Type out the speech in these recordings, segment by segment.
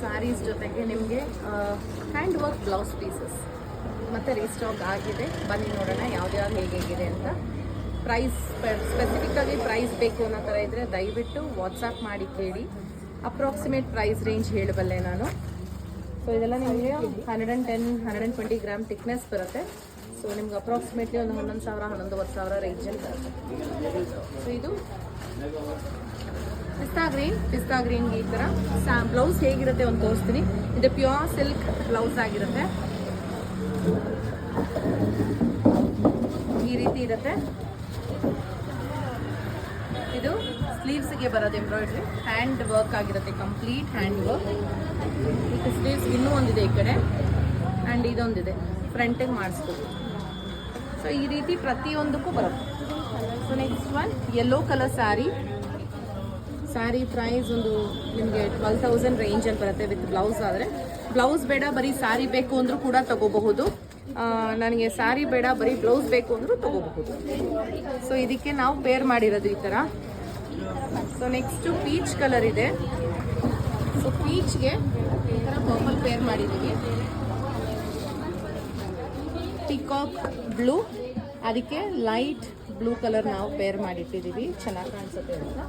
ಸ್ಯಾರೀಸ್ ಜೊತೆಗೆ ನಿಮಗೆ hand work blouse pieces ಮತ್ತು ರೀಸ್ಟಾಕ್ ಆಗಿದೆ. ಬನ್ನಿ ನೋಡೋಣ ಯಾವ್ದ್ಯಾವ್ದು ಹೇಗೆ ಹೇಗಿದೆ ಅಂತ. ಪ್ರೈಸ್ ಸ್ಪೆಸಿಫಿಕ್ಕಾಗಿ ಪ್ರೈಸ್ ಬೇಕು ಅನ್ನೋ ಥರ ಇದ್ದರೆ ದಯವಿಟ್ಟು ವಾಟ್ಸಪ್ ಮಾಡಿ ಕೇಳಿ. ಅಪ್ರಾಕ್ಸಿಮೇಟ್ ಪ್ರೈಸ್ ರೇಂಜ್ ಹೇಳಬಲ್ಲೆ ನಾನು. ಸೊ ಇದೆಲ್ಲ ನಿಮಗೆ hundred and ten hundred and twenty gram thickness ಬರುತ್ತೆ. ಸೊ ನಿಮ್ಗೆ ಅಪ್ರಾಕ್ಸಿಮೇಟ್ಲಿ ಒಂದು ಹನ್ನೊಂದು ಸಾವಿರ, ಹನ್ನೊಂದುವರೆ ಸಾವಿರ ರೇಂಜಲ್ಲಿ ಬರುತ್ತೆ. ಸೊ ಇದು ಪಿಸ್ತಾ ಗ್ರೀನ್ ಪಿಸ್ತಾ ಗ್ರೀನ್ಗೆ ಈ ಥರ ಸಾ ಬ್ಲೌಸ್ ಹೇಗಿರುತ್ತೆ ಒಂದು ತೋರಿಸ್ತೀನಿ. ಇದು ಪ್ಯೂರ್ ಸಿಲ್ಕ್ ಬ್ಲೌಸ್ ಆಗಿರುತ್ತೆ. ಈ ರೀತಿ ಇರುತ್ತೆ. ಇದು ಸ್ಲೀವ್ಸ್ಗೆ ಬರೋದು ಎಂಬ್ರಾಯ್ಡ್ರಿ ಹ್ಯಾಂಡ್ ವರ್ಕ್ ಆಗಿರುತ್ತೆ ಕಂಪ್ಲೀಟ್ ಹ್ಯಾಂಡ್ ವರ್ಕ್ ಇದು ಸ್ಲೀವ್ಸ್ ಇನ್ನೂ ಒಂದಿದೆ ಈ ಕಡೆ. ಆ್ಯಂಡ್ ಇದೊಂದಿದೆ. ಫ್ರಂಟಿಗೆ ಮಾಡಿಸ್ಬೋದು. ಸೊ ಈ ರೀತಿ ಪ್ರತಿಯೊಂದಕ್ಕೂ ಬರುತ್ತೆ. So next one yellow colour sari sari price ಒಂದು ನಿಮಗೆ ಟ್ವೆಲ್ ತೌಸಂಡ್ ರೇಂಜಲ್ಲಿ ಬರುತ್ತೆ ವಿತ್ ಬ್ಲೌಸ್ ಆದರೆ. ಬ್ಲೌಸ್ ಬೇಡ, ಬರೀ ಸ್ಯಾರಿ ಬೇಕು ಅಂದರೂ ಕೂಡ ತಗೋಬಹುದು. ನನಗೆ ಸ್ಯಾರಿ ಬೇಡ, ಬರೀ ಬ್ಲೌಸ್ ಬೇಕು ಅಂದರೂ ತಗೋಬಹುದು. ಸೊ ಇದಕ್ಕೆ ನಾವು ಪೇರ್ ಮಾಡಿರೋದು ಈ ಥರ ಸೊ ನೆಕ್ಸ್ಟು ಪೀಚ್ ಕಲರ್ ಇದೆ. ಸೊ ಪೀಚ್ಗೆ ಈ ಥರ ಪರ್ಪಲ್ ಪೇರ್ ಮಾಡಿದ್ದೀವಿ. ಪಿಕಾಕ್ ಬ್ಲೂ ಅದಕ್ಕೆ ಲೈಟ್ ಬ್ಲೂ ಕಲರ್ ನಾವು ಪೇರ್ ಮಾಡಿಟ್ಟಿದ್ದೀವಿ. ಚೆನ್ನಾಗಿ ಕಾಣಿಸುತ್ತೆ ಅಂತ.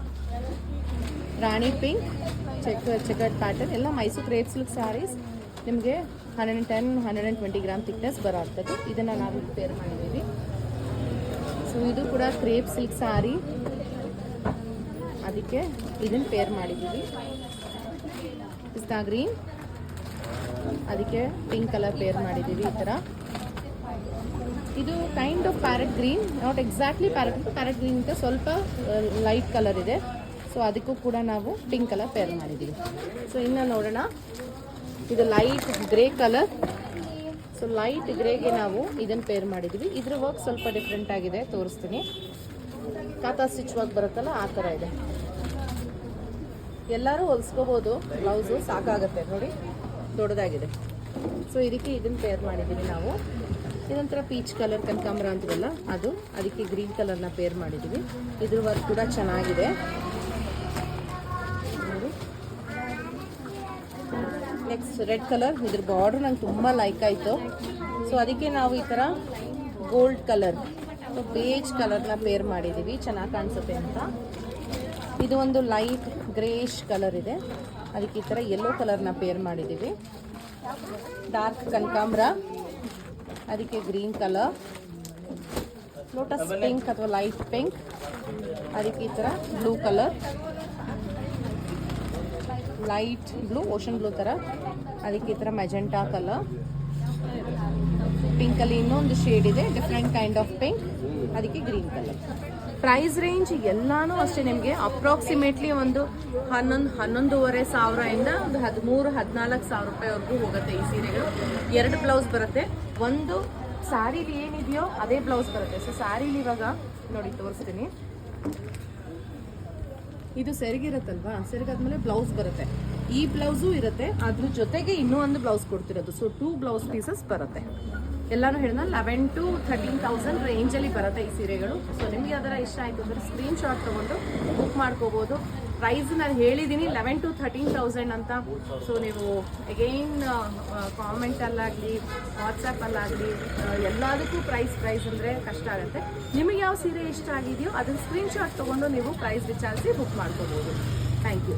ರಾಣಿ ಪಿಂಕ್, ಚೆಕ್ ಚೆಕರ್ಡ್ ಪ್ಯಾಟರ್ನ್ ಎಲ್ಲ ಮೈಸೂರು ಕ್ರೇಪ್ ಸಿಲ್ಕ್ ಸ್ಯಾರೀಸ್ ನಿಮಗೆ hundred and ten hundred and twenty gram thickness ಬರೋ ಇದನ್ನು ನಾವು ಪೇರ್ ಮಾಡಿದ್ದೀವಿ. ಸೊ ಇದು ಕೂಡ ಕ್ರೇಪ್ ಸಿಲ್ಕ್ ಸ್ಯಾರಿ ಅದಕ್ಕೆ ಇದನ್ನು ಪೇರ್ ಮಾಡಿದ್ದೀವಿ. ಪಿಸ್ತಾ ಗ್ರೀನ್ ಅದಕ್ಕೆ ಪಿಂಕ್ ಕಲರ್ ಪೇರ್ ಮಾಡಿದ್ದೀವಿ ಈ ಥರ ಇದು kind of parrot green not exactly parrot parrot green ಅಂತ ಸ್ವಲ್ಪ ಲೈಟ್ ಕಲರ್ ಇದೆ. ಸೊ ಅದಕ್ಕೂ ಕೂಡ ನಾವು ಪಿಂಕ್ ಕಲರ್ ಪೇರ್ ಮಾಡಿದ್ದೀವಿ. ಸೊ ಇನ್ನು ನೋಡೋಣ. ಇದು light grey colour so light ಗ್ರೇಗೆ ನಾವು ಇದನ್ನು ಪೇರ್ ಮಾಡಿದ್ದೀವಿ. ಇದ್ರ ವರ್ಕ್ ಸ್ವಲ್ಪ ಡಿಫ್ರೆಂಟ್ ಆಗಿದೆ, ತೋರಿಸ್ತೀನಿ. ಕಾತಾ ಸ್ಟಿಚ್ ವರ್ಕ್ ಬರುತ್ತಲ್ಲ, ಆ ಥರ ಇದೆ. ಎಲ್ಲರೂ ಹೊಲಿಸ್ಕೋಬೋದು. ಬ್ಲೌಸು ಸಾಕಾಗುತ್ತೆ, ನೋಡಿ. ದೊಡ್ಡದಾಗಿದೆ. ಸೊ ಇದಕ್ಕೆ ಇದನ್ನು ಪೇರ್ ಮಾಡಿದ್ದೀವಿ ನಾವು. ಇದೊಂಥರ ಪೀಚ್ ಕಲರ್ ಕನಕಾಂಬರ ಅಂತೀವಲ್ಲ, ಅದು. ಅದಕ್ಕೆ ಗ್ರೀನ್ ಕಲರ್ನ ಪೇರ್ ಮಾಡಿದ್ದೀವಿ. ಇದ್ರ ವರ್ಕ್ ಕೂಡ ಚೆನ್ನಾಗಿದೆ. ನೆಕ್ಸ್ಟ್ ರೆಡ್ ಕಲರ್ ಇದ್ರ ಬಾರ್ಡರ್ ನಂಗೆ ತುಂಬ ಲೈಕ್ ಆಯಿತು. ಸೊ ಅದಕ್ಕೆ ನಾವು ಈ ಥರ ಗೋಲ್ಡ್ ಕಲರ್ ಬೇಜ್ ಕಲರ್ನ ಪೇರ್ ಮಾಡಿದ್ದೀವಿ ಚೆನ್ನಾಗಿ ಕಾಣಿಸುತ್ತೆ ಅಂತ. ಇದು ಒಂದು ಲೈಟ್ ಗ್ರೇಷ್ ಕಲರ್ ಇದೆ. ಅದಕ್ಕೆ ಈ ಥರ ಯೆಲ್ಲೋ ಕಲರ್ನ ಪೇರ್ ಮಾಡಿದ್ದೀವಿ ಡಾರ್ಕ್ ಕನಕಾಂಬ್ರ ಅದಕ್ಕೆ ಗ್ರೀನ್ ಕಲರ್ ಲೋಟಸ್ ಪಿಂಕ್ ಅಥವಾ ಲೈಟ್ ಪಿಂಕ್ ಅದಕ್ಕೆ ಈ ಥರ blue colour light blue ocean blue ಥರ ಅದಕ್ಕೆ ಈ ಥರ ಮೆಜೆಂಟಾ ಕಲರ್ ಪಿಂಕಲ್ಲಿ ಇನ್ನೊಂದು ಶೇಡ್ ಇದೆ ಡಿಫ್ರೆಂಟ್ ಕೈಂಡ್ ಆಫ್ ಪಿಂಕ್ ಅದಕ್ಕೆ ಗ್ರೀನ್ ಕಲರ್ ಪ್ರೈಸ್ ರೇಂಜ್ ಎಲ್ಲಾನು ಅಷ್ಟೇ ನಿಮಗೆ. ಅಪ್ರಾಕ್ಸಿಮೇಟ್ಲಿ ಒಂದು ಹನ್ನೊಂದು, ಹನ್ನೊಂದೂವರೆ ಸಾವಿರದಿಂದ ಒಂದು ಹದಿಮೂರು, ಹದಿನಾಲ್ಕು ಸಾವಿರ ರೂಪಾಯಿವರೆಗೂ ಹೋಗುತ್ತೆ ಈ ಸೀರೆಗಳು. ಎರಡು ಬ್ಲೌಸ್ ಬರುತ್ತೆ. ಒಂದು ಸ್ಯಾರೀಲಿ ಏನಿದೆಯೋ ಅದೇ ಬ್ಲೌಸ್ ಬರುತ್ತೆ. ಸೊ ಸ್ಯಾರೀಲಿ ಇವಾಗ ನೋಡಿ ತೋರಿಸ್ತೀನಿ. ಇದು ಸೆರಗಿರುತ್ತಲ್ವಾ ಸೆರಗಾದ್ಮೇಲೆ ಬ್ಲೌಸ್ ಬರುತ್ತೆ. ಈ ಬ್ಲೌಸು ಇರುತ್ತೆ, ಅದ್ರ ಜೊತೆಗೆ ಇನ್ನೂ ಒಂದು ಬ್ಲೌಸ್ ಕೊಡ್ತಿರೋದು. ಸೊ ಟೂ ಬ್ಲೌಸ್ ಪೀಸಸ್ ಬರುತ್ತೆ. ಎಲ್ಲಾನು ಹೇಳಿದ ಲೆವೆನ್ ಟು ಥರ್ಟೀನ್ ತೌಸಂಡ್ ರೇಂಜಲ್ಲಿ ಬರುತ್ತೆ ಈ ಸೀರೆಗಳು. ಸೊ ನಿಮಗೆ ಅದರ ಇಷ್ಟ ಆಯಿತು ಅಂದರೆ ಸ್ಕ್ರೀನ್ ಶಾಟ್ ತೊಗೊಂಡು ಬುಕ್ ಮಾಡ್ಕೋಬೋದು. ಪ್ರೈಸ್ ನಾನು ಹೇಳಿದ್ದೀನಿ ಲೆವೆನ್ ಟು ಥರ್ಟೀನ್ ತೌಸಂಡ್ ಅಂತ. ಸೊ ನೀವು ಅಗೈನ್ ಕಾಮೆಂಟಲ್ಲಾಗಲಿ ವಾಟ್ಸಪ್ಪಲ್ಲಾಗಲಿ ಎಲ್ಲದಕ್ಕೂ ಪ್ರೈಸ್ ಪ್ರೈಸ್ ಅಂದರೆ ಕಷ್ಟ ಆಗುತ್ತೆ. ನಿಮಗೆ ಯಾವ ಸೀರೆ ಇಷ್ಟ ಆಗಿದೆಯೋ ಅದನ್ನ ಸ್ಕ್ರೀನ್ ಶಾಟ್ ತೊಗೊಂಡು ನೀವು ಪ್ರೈಸ್ ವಿಚಾರಿಸಿ ಬುಕ್ ಮಾಡ್ಕೋಬೋದು. Thank you